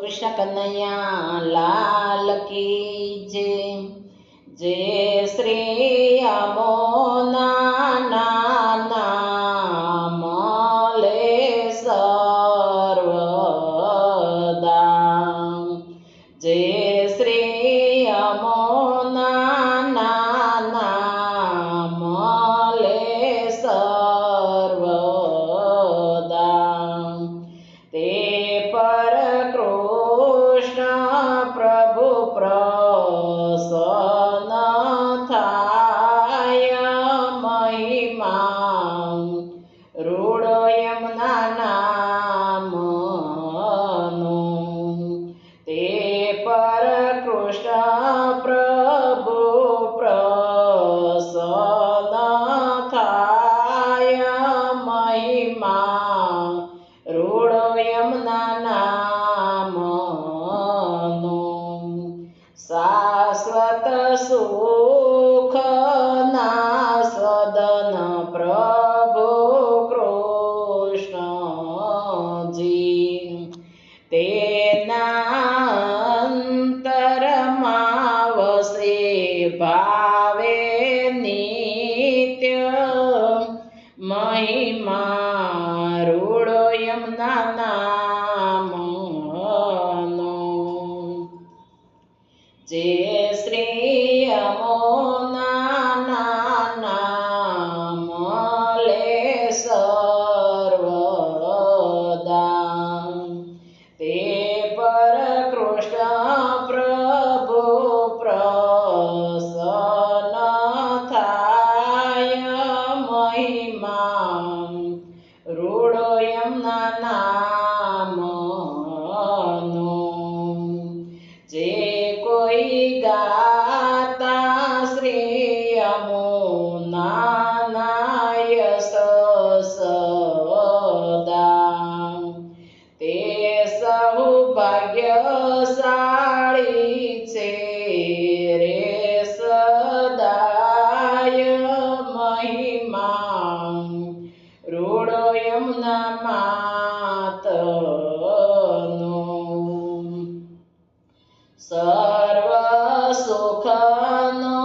કૃષ્ણ કનૈયા લાલ કી જય. જય શ્રી અમોના પ્રભુ શાશ્વત સુખ ના સદન પ્રભુ કૃષ્ણજી. તેના અંતરમાં વસે ભાવે નિત્ય મહિમા શ્રી અમોના નામ લે સર્વદા તે પર કૃષ્ણ પ્રભુ પ્રસન્ન થાય મહિમા રૂડો યમના નામનો સૌભાગ્યશાળી છે રે સદાય મહિમા. રૂડો યમુના માતનો. સર્વ સુખનો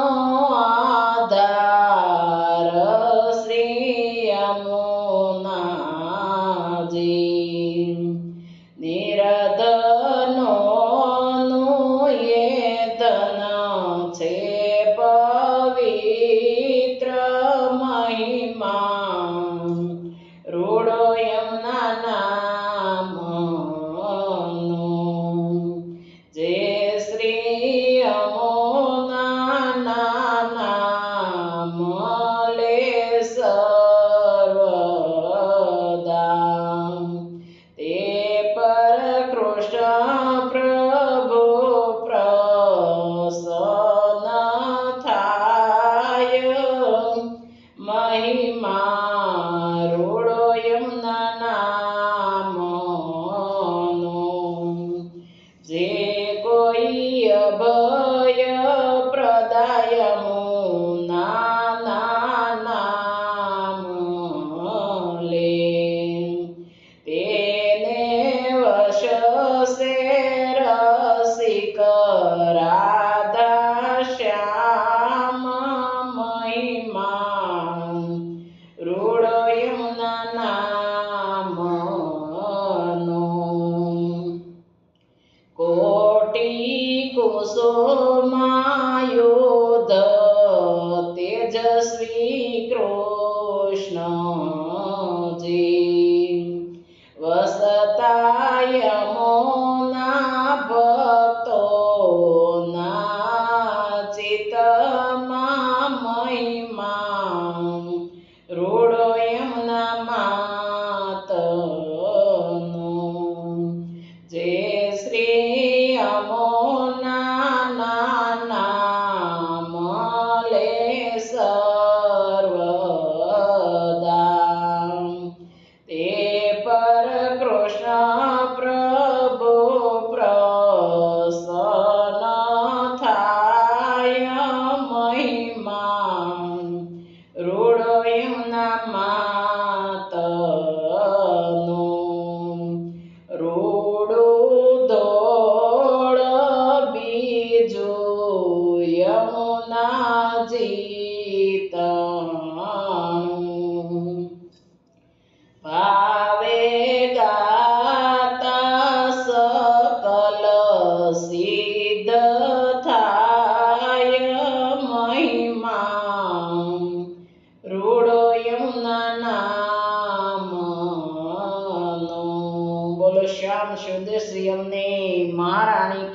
કુસુમાયુધ તેજસ્વી કૃષ્ણજી વસતાય મોના ભક્તો ના ચિતમાં મહિમા રૂડો ter સુંદર શ્રી અમને મહારાણી